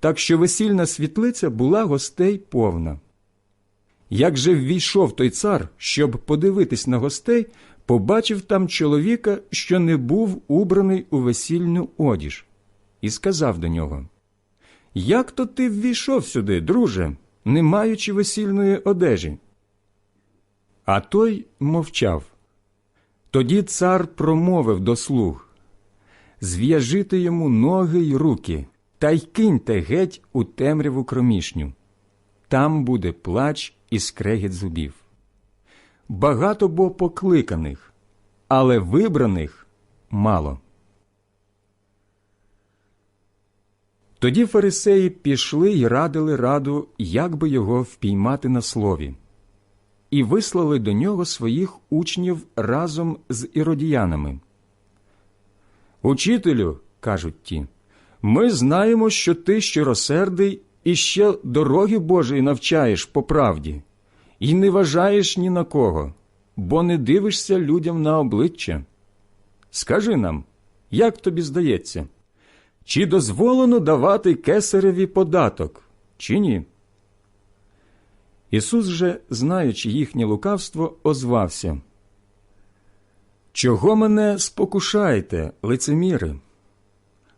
так що весільна світлиця була гостей повна. Як же ввійшов той цар, щоб подивитись на гостей, побачив там чоловіка, що не був убраний у весільну одіж, і сказав до нього Як то ти ввійшов сюди, друже, не маючи весільної одежі? А той мовчав. Тоді цар промовив до слуг Зв'яжите йому ноги й руки, та й киньте геть у темряву кромішню. Там буде плач і скрегіт зубів. Багато бо покликаних, але вибраних мало. Тоді фарисеї пішли й радили раду, як би його впіймати на слові, і вислали до нього своїх учнів разом з іродіянами. Учителю, кажуть ті, ми знаємо, що ти щиросердий і ще дороги Божої навчаєш по правді, і не вважаєш ні на кого, бо не дивишся людям на обличчя. Скажи нам, як тобі здається, чи дозволено давати кесареві податок, чи ні? Ісус же, знаючи їхнє лукавство, озвався. Чого мене спокушаєте, лицеміри?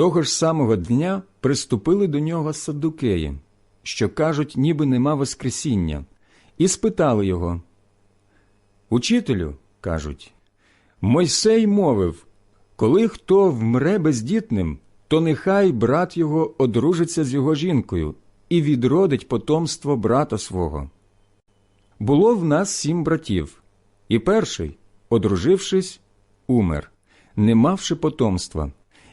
Того ж самого дня приступили до нього саддукеї, що кажуть, ніби нема Воскресіння, і спитали його. Учителю, кажуть, Мойсей мовив, коли хто вмре бездітним, то нехай брат його одружиться з його жінкою і відродить потомство брата свого. Було в нас сім братів, і перший, одружившись, умер, не мавши потомства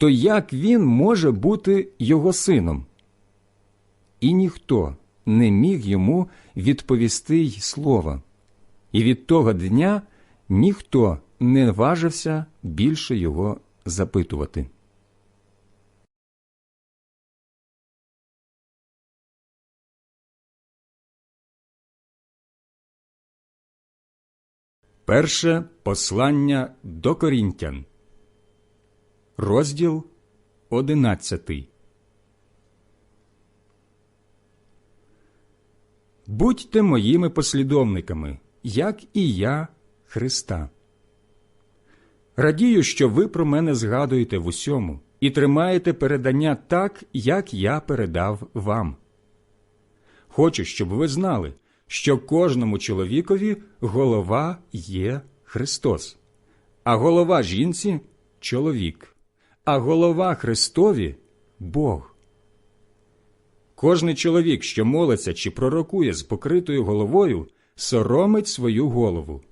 то як він може бути його сином? І ніхто не міг йому відповісти й слова, і від того дня ніхто не важився більше його запитувати. Перше послання до Корінтян, розділ одинадцятий. Будьте моїми послідовниками, як і я Христа. Радію, що ви про мене згадуєте в усьому і тримаєте передання так, як я передав вам. Хочу, щоб ви знали, що кожному чоловікові голова є Христос, а голова жінці чоловік, а голова Христові Бог. Кожний чоловік, що молиться чи пророкує з покритою головою, соромить свою голову.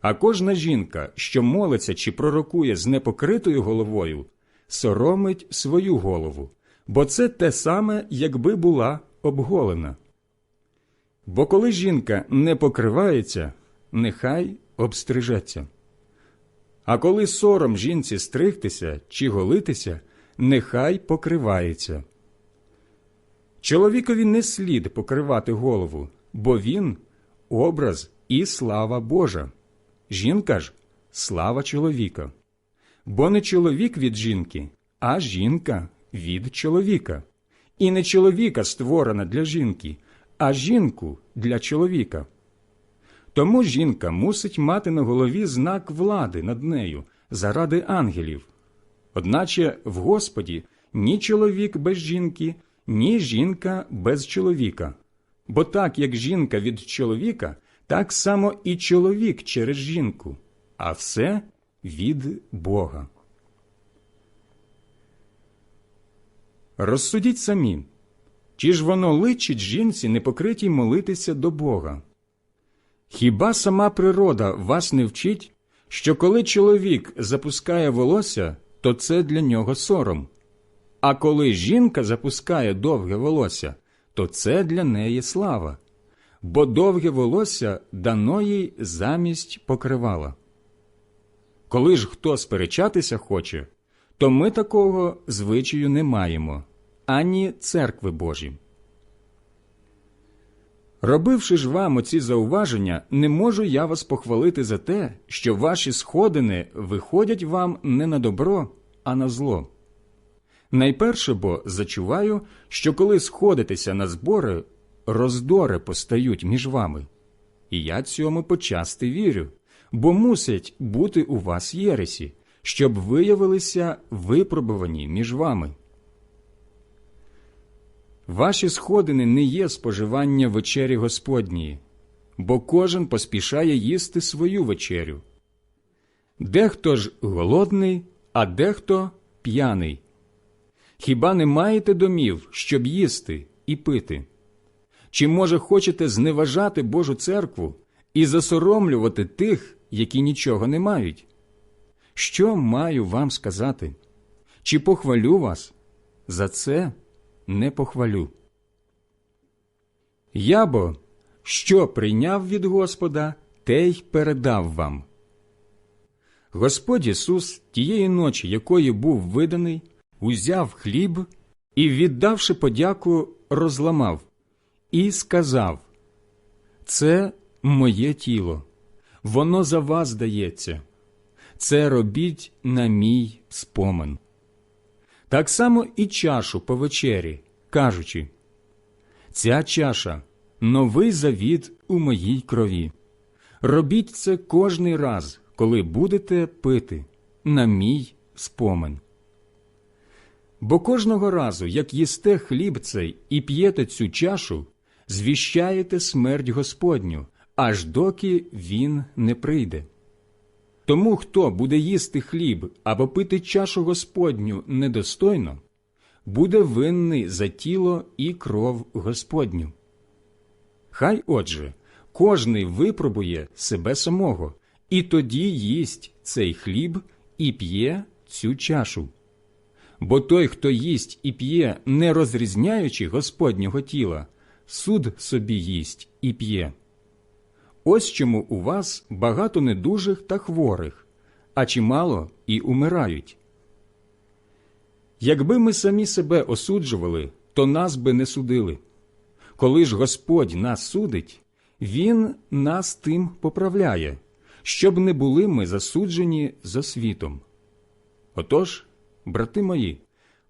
А кожна жінка, що молиться чи пророкує з непокритою головою, соромить свою голову, бо це те саме, якби була обголена. Бо коли жінка не покривається, нехай обстрижеться. А коли сором жінці стригтися чи голитися, нехай покривається. Чоловікові не слід покривати голову, бо він образ і слава Божа. Жінка ж слава чоловіка. Бо не чоловік від жінки, а жінка від чоловіка. І не чоловіка створена для жінки, а жінку для чоловіка. Тому жінка мусить мати на голові знак влади над нею заради ангелів. Одначе в Господі ні чоловік без жінки, ні жінка без чоловіка. Бо так як жінка від чоловіка, так само і чоловік через жінку, а все від Бога. Розсудіть самі, чи ж воно личить жінці непокритій молитися до Бога? Хіба сама природа вас не вчить, що коли чоловік запускає волосся, то це для нього сором, а коли жінка запускає довге волосся, то це для неї слава, бо довге волосся дано їй замість покривала. Коли ж хто сперечатися хоче, то ми такого звичаю не маємо, ані церкви Божі. Робивши ж вам оці зауваження, не можу я вас похвалити за те, що ваші сходини виходять вам не на добро, а на зло. Найперше бо зачуваю, що коли сходитеся на збори, роздори постають між вами. І я цьому почасти вірю, бо мусять бути у вас єресі, щоб виявилися випробувані між вами. Ваші сходини не є споживання вечері Господньої, бо кожен поспішає їсти свою вечерю. Дехто ж голодний, а дехто п'яний. Хіба не маєте домів, щоб їсти і пити? Чи, може, хочете зневажати Божу церкву і засоромлювати тих, які нічого не мають. Що маю вам сказати? Чи похвалю вас? За це не похвалю. Я бо, що прийняв від Господа, те й передав вам. Господь Ісус тієї ночі, якої був виданий, узяв хліб і, віддавши подяку, розламав і сказав Це моє тіло, воно за вас дається. Це робіть на мій спомин. Так само і чашу по вечері, кажучи Ця чаша новий завіт у моїй крові. Робіть це кожний раз, коли будете пити на мій спомин. Бо кожного разу, як їсте хліб цей і п'єте цю чашу, звіщаєте смерть Господню, аж доки він не прийде. Тому хто буде їсти хліб або пити чашу Господню недостойно, буде винний за тіло і кров Господню. Хай отже, кожний випробує себе самого, і тоді їсть цей хліб і п'є цю чашу. Бо той, хто їсть і п'є, не розрізняючи Господнього тіла, суд собі їсть і п'є. Ось чому у вас багато недужих та хворих, а чимало і умирають. Якби ми самі себе осуджували, то нас би не судили. Коли ж Господь нас судить, Він нас тим поправляє, щоб не були ми засуджені за світом. Отож, брати мої,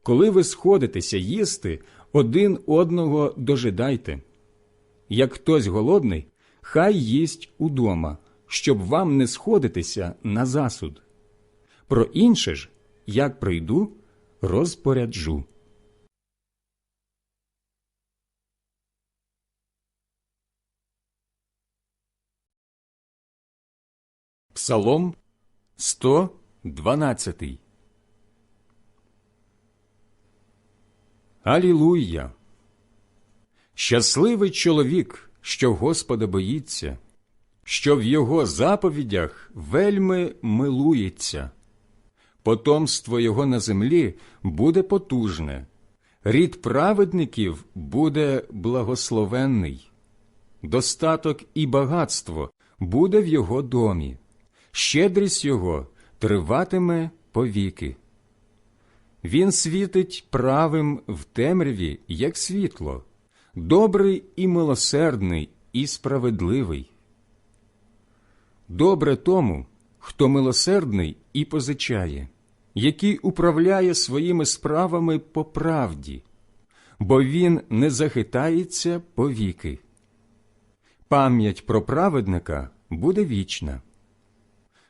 коли ви сходитеся їсти, один одного дожидайте. Як хтось голодний, хай їсть удома, щоб вам не сходитися на засуд. Про інше ж, як прийду, розпоряджу. Псалом 112 Алілуя! Щасливий чоловік, що Господа боїться, що в його заповідях вельми милується. Потомство його на землі буде потужне, рід праведників буде благословенний, достаток і багатство буде в його домі, щедрість його триватиме повіки. Він світить правим в темряві, як світло, добрий і милосердний, і справедливий. Добре тому, хто милосердний і позичає, який управляє своїми справами по правді, бо він не захитається повіки. Пам'ять про праведника буде вічна.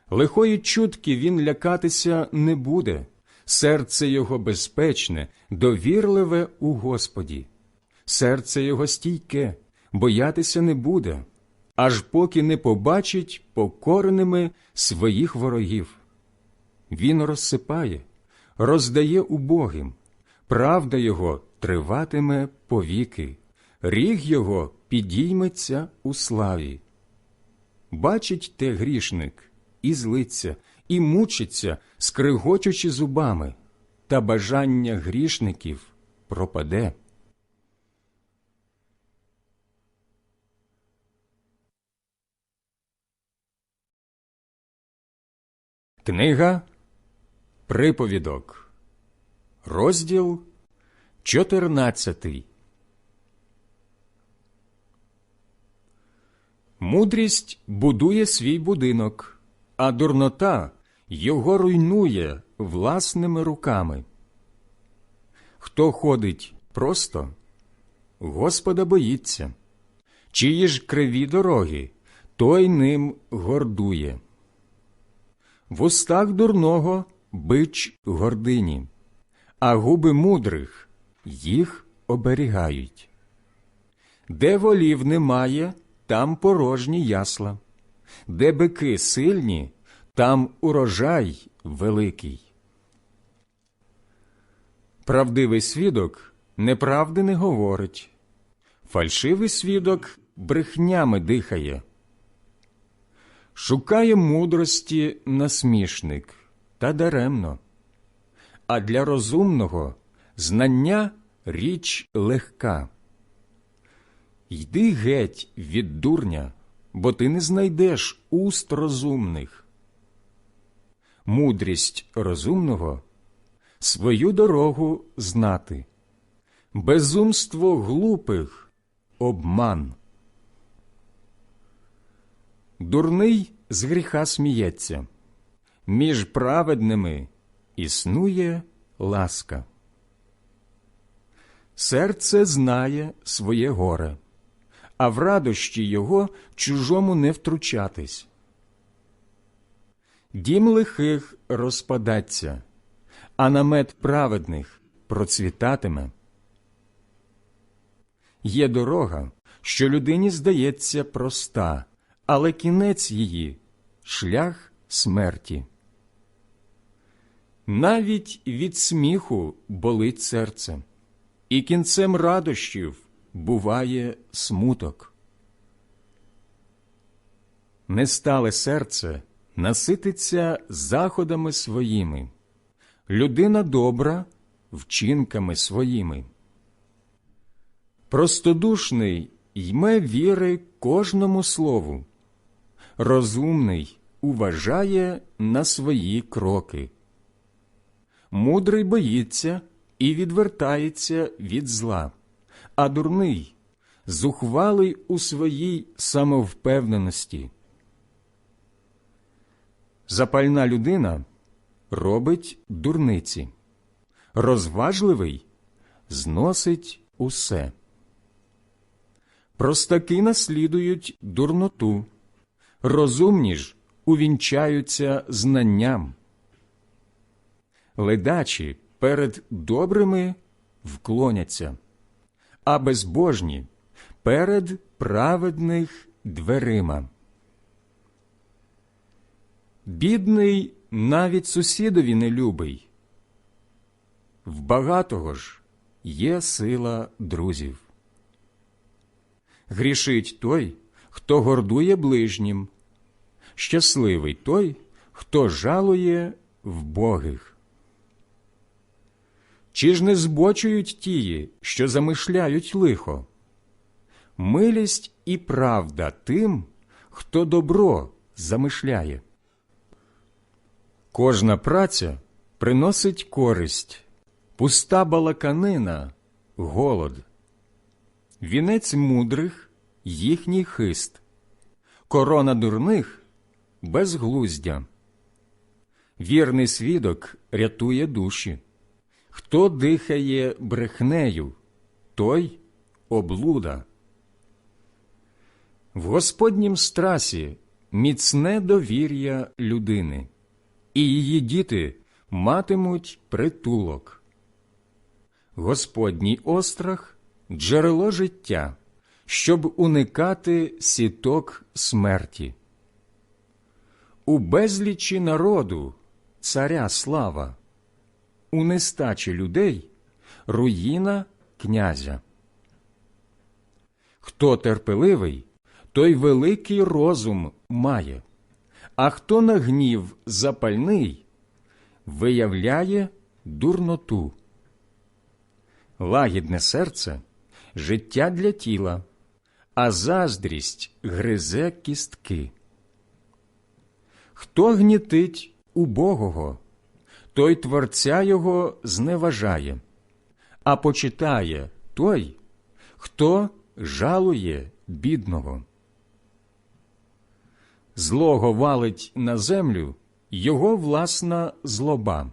Лихої чутки він лякатися не буде, серце його безпечне, довірливе у Господі, серце його стійке, боятися не буде, аж поки не побачить покореними своїх ворогів. Він розсипає, роздає убогим, правда його триватиме повіки, ріг його підійметься у славі. Бачить те грішник і злиться, і мучиться, скригочучи зубами, та бажання грішників пропаде. Книга Приповідок, розділ 14 Мудрість будує свій будинок, а дурнота його руйнує власними руками. Хто ходить просто, Господа боїться, чиї ж криві дороги, той ним гордує. В устах дурного бич гордині, а губи мудрих їх оберігають. Де волів немає, там порожні ясла, де бики сильні, там урожай великий. Правдивий свідок неправди не говорить, фальшивий свідок брехнями дихає. Шукає мудрості насмішник, та даремно, а для розумного знання річ легка. Йди геть від дурня, бо ти не знайдеш уст розумних. Мудрість розумного свою дорогу знати, безумство глупих обман. Дурний з гріха сміється, між праведними існує ласка. Серце знає своє горе, а в радощі його чужому не втручатись. Дім лихих розпадаться, а намет праведних процвітатиме. Є дорога, що людині здається проста, але кінець її шлях смерті. Навіть від сміху болить серце, і кінцем радощів буває смуток. Нестале серце насититься заходами своїми, людина добра вчинками своїми. Простодушний йме віри кожному слову, розумний уважає на свої кроки. Мудрий боїться і відвертається від зла, а дурний зухвалий у своїй самовпевненості. Запальна людина робить дурниці, розважливий зносить усе. Простаки наслідують дурноту, розумні ж увінчаються знанням. Ледачі перед добрими вклоняться, а безбожні перед праведних дверима. Бідний навіть сусідові не любий. В багатого ж є сила друзів. Грішить той, хто гордує ближнім, щасливий той, хто жалує вбогих. Чи ж не збочують тії, що замишляють лихо? Милість і правда тим, хто добро замишляє. Кожна праця приносить користь, пуста балаканина голод. Вінець мудрих їхній хист, корона дурних безглуздя. Вірний свідок рятує душі. Хто дихає брехнею, той облуда. В Господнім страсі міцне довір'я людини, і її діти матимуть притулок. Господній острах джерело життя, щоб уникати сіток смерті. У безлічі народу царя слава, у нестачі людей руїна князя. Хто терпеливий, той великий розум має, а хто на гнів запальний, виявляє дурноту. Лагідне серце життя для тіла, а заздрість гризе кістки. Хто гнітить убогого, той творця його зневажає, а почитає той, хто жалує бідного. Злого валить на землю його власна злоба,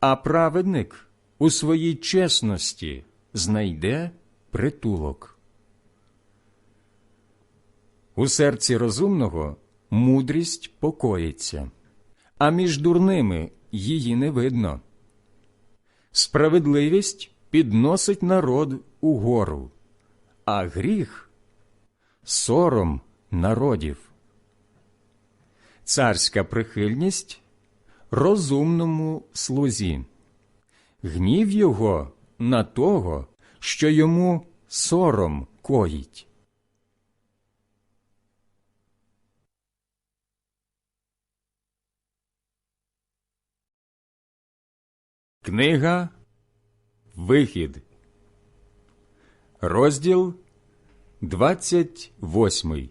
а праведник у своїй чесності знайде притулок. У серці розумного мудрість покоїться, а між дурними її не видно. Справедливість підносить народ угору, а гріх сором народів. Царська прихильність розумному слузі, гнів його на того, що йому сором коїть. Книга Вихід, розділ 28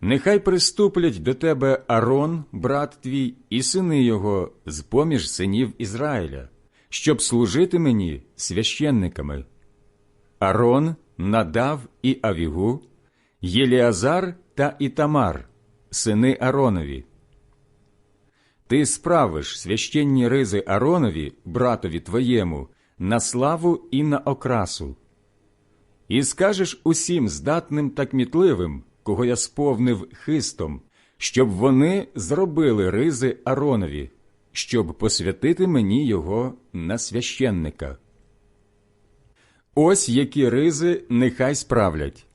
Нехай приступлять до тебе Арон, брат твій, і сини його з поміж синів Ізраїля, щоб служити мені священниками. Арон, Надав і Авігу, Єліазар та Ітамар, сини Аронові. Ти справиш священні ризи Аронові, братові твоєму, на славу і на окрасу. І скажеш усім здатним та кмітливим, кого я сповнив хистом, щоб вони зробили ризи Аронові, щоб посвятити мені його на священника. Ось які ризи нехай справлять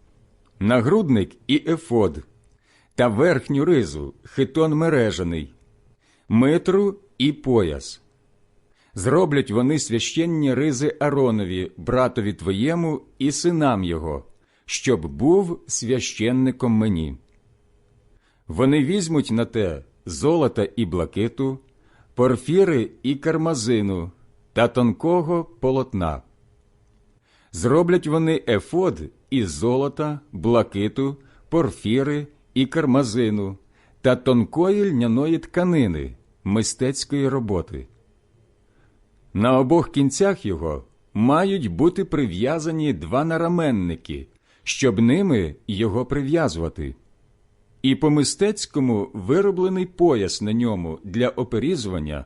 нагрудник і ефод, та верхню ризу хитон мережаний, митру і пояс. Зроблять вони священні ризи Аронові, братові твоєму і синам його, щоб був священником мені. Вони візьмуть на те золота і блакиту, порфіри і кармазину та тонкого полотна. Зроблять вони ефод із золота, блакиту, порфіри і кармазину та тонкої льняної тканини мистецької роботи. На обох кінцях його мають бути прив'язані два нараменники, щоб ними його прив'язувати. І по мистецькому вироблений пояс на ньому для оперізування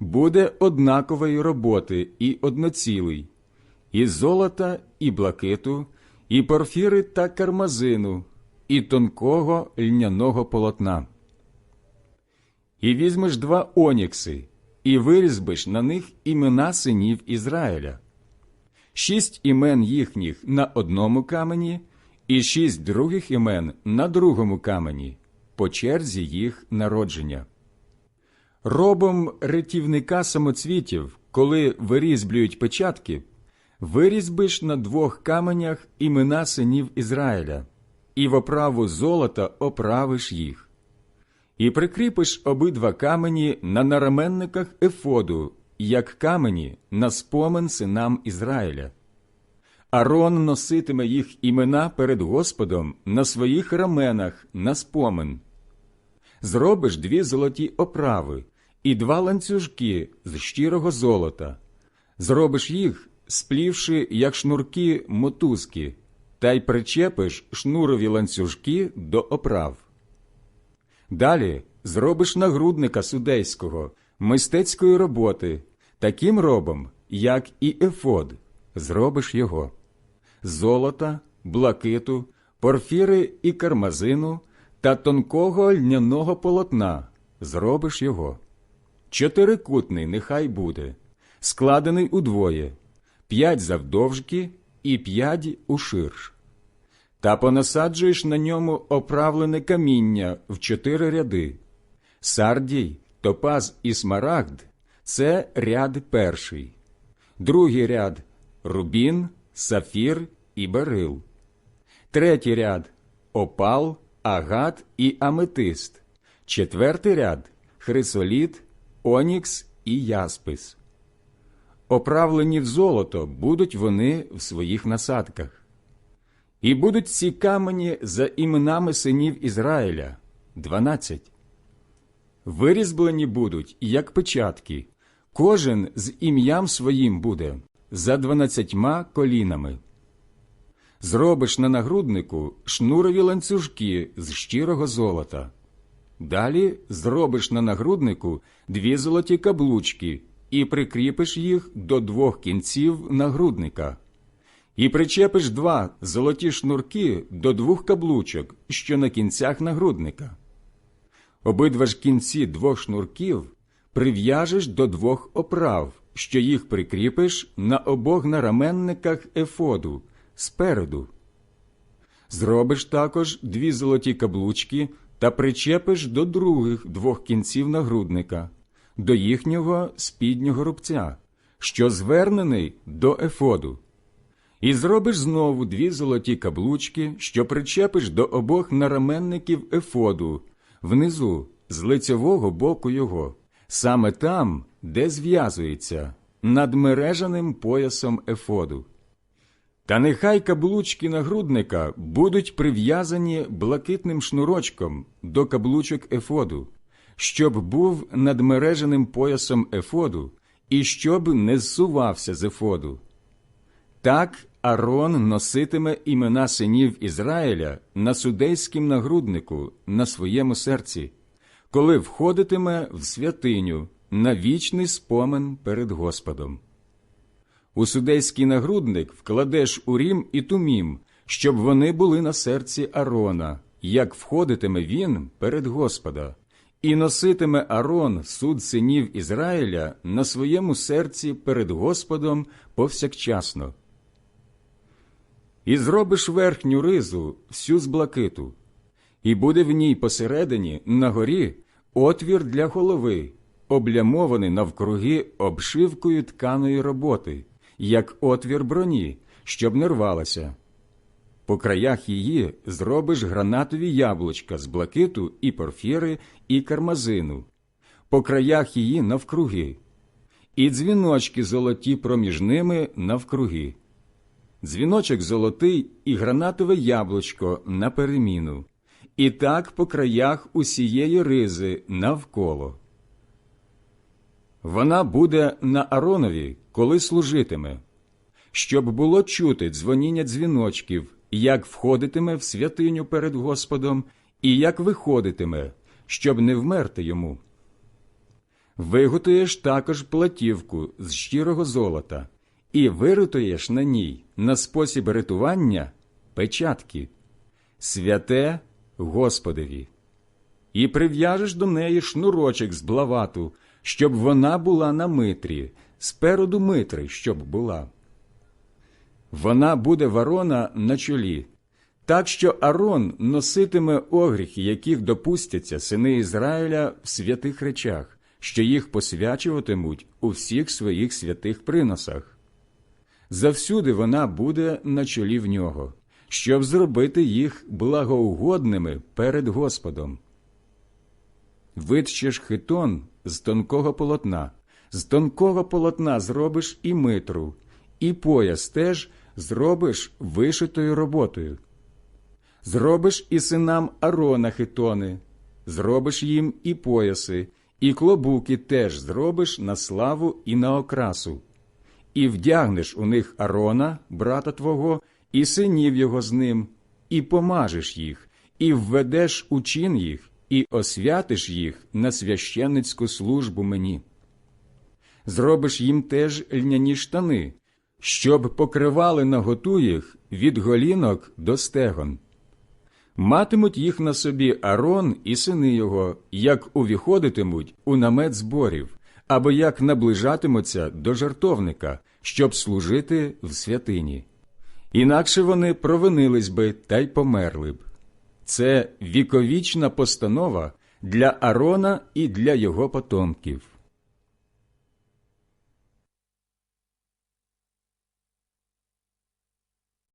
буде однакової роботи і одноцілий, і золота, і блакиту, і порфіри та кармазину, і тонкого льняного полотна. І візьмеш два онікси, і вирізбиш на них імена синів Ізраїля, шість імен їхніх на одному камені, і шість других імен на другому камені, по черзі їх народження. Робом ретівника самоцвітів, коли вирізблюють печатки, вирізбиш на двох каменях імена синів Ізраїля, і в оправу золота оправиш їх. І прикріпиш обидва камені на нараменниках ефоду, як камені на спомин синам Ізраїля. Арон носитиме їх імена перед Господом на своїх раменах на спомин. Зробиш дві золоті оправи і два ланцюжки з щирого золота. Зробиш їх, сплівши, як шнурки мотузки, та й причепиш шнурові ланцюжки до оправ. Далі зробиш нагрудника судейського, мистецької роботи, таким робом, як і ефод, зробиш його золота, блакиту, порфіри і кармазину та тонкого льняного полотна, зробиш його. Чотирикутний нехай буде, складений удвоє, п'ять завдовжки і п'ять уширш. Та понасаджуєш на ньому оправлене каміння в чотири ряди. Сардій, топаз і смарагд це ряд перший, другий ряд рубін, сафір і берил, третій ряд опал, агат і аметист, четвертий ряд хрисоліт, онікс і яспис. Оправлені в золото будуть вони в своїх насадках. І будуть ці камені за іменами синів Ізраїля дванадцять. Вирізблені будуть, як печатки, кожен з ім'ям своїм буде за дванадцятьма колінами. Зробиш на нагруднику шнурові ланцюжки з щирого золота. Далі зробиш на нагруднику дві золоті каблучки і прикріпиш їх до двох кінців нагрудника і причепиш два золоті шнурки до двох каблучок, що на кінцях нагрудника. Обидва ж кінці двох шнурків прив'яжеш до двох оправ, що їх прикріпиш на обох нараменниках ефоду спереду. Зробиш також дві золоті каблучки та причепиш до других двох кінців нагрудника, до їхнього спіднього рубця, що звернений до ефоду. І зробиш знову дві золоті каблучки, що причепиш до обох нараменників ефоду, внизу, з лицевого боку його, саме там, де зв'язується, над мережаним поясом ефоду. Та нехай каблучки нагрудника будуть прив'язані блакитним шнурочком до каблучок ефоду, щоб був над мереженим поясом ефоду і щоб не зсувався з ефоду. Так Арон носитиме імена синів Ізраїля на судейськім нагруднику на своєму серці, коли входитиме в святиню на вічний спомин перед Господом. У судейський нагрудник вкладеш урім і тумім, щоб вони були на серці Арона, як входитиме він перед Господа, і носитиме Арон суд синів Ізраїля на своєму серці перед Господом повсякчасно. І зробиш верхню ризу всю з блакиту, і буде в ній посередині на горі отвір для голови, облямований навкруги обшивкою тканої роботи, як отвір броні, щоб не рвалася. По краях її зробиш гранатові яблучка з блакиту і порфіри, і кармазину, по краях її навкруги, і дзвіночки золоті проміж ними навкруги. Дзвіночок золотий і гранатове яблучко на переміну, і так по краях усієї ризи навколо. Вона буде на Аронові, коли служитиме, щоб було чути дзвоніння дзвіночків, як входитиме в святиню перед Господом, і як виходитиме, щоб не вмерти йому. Виготуєш також платівку з щирого золота, і виритуєш на ній на спосіб ритування печатки, святе Господові, і прив'яжеш до неї шнурочок з блавату, щоб вона була на митрі, спереду митри, щоб була. Вона буде ворона на чолі, так що Арон носитиме огріхи, яких допустяться сини Ізраїля в святих речах, що їх посвячуватимуть у всіх своїх святих приносах. Завсюди вона буде на чолі в нього, щоб зробити їх благоугодними перед Господом. Витщеш хитон з тонкого полотна, з тонкого полотна зробиш і митру, і пояс теж зробиш вишитою роботою. Зробиш і синам Арона хитони, зробиш їм і пояси, і клобуки теж зробиш на славу і на окрасу, і вдягнеш у них Арона, брата твого, і синів його з ним, і помажеш їх, і введеш у чин їх, і освятиш їх на священницьку службу мені. Зробиш їм теж льняні штани, щоб покривали наготу їх від голінок до стегон. Матимуть їх на собі Арон і сини його, як увіходитимуть у намет зборів, або як наближатимуться до жартовника, щоб служити в святині. Інакше вони провинились би та й померли б. Це віковічна постанова для Арона і для його потомків.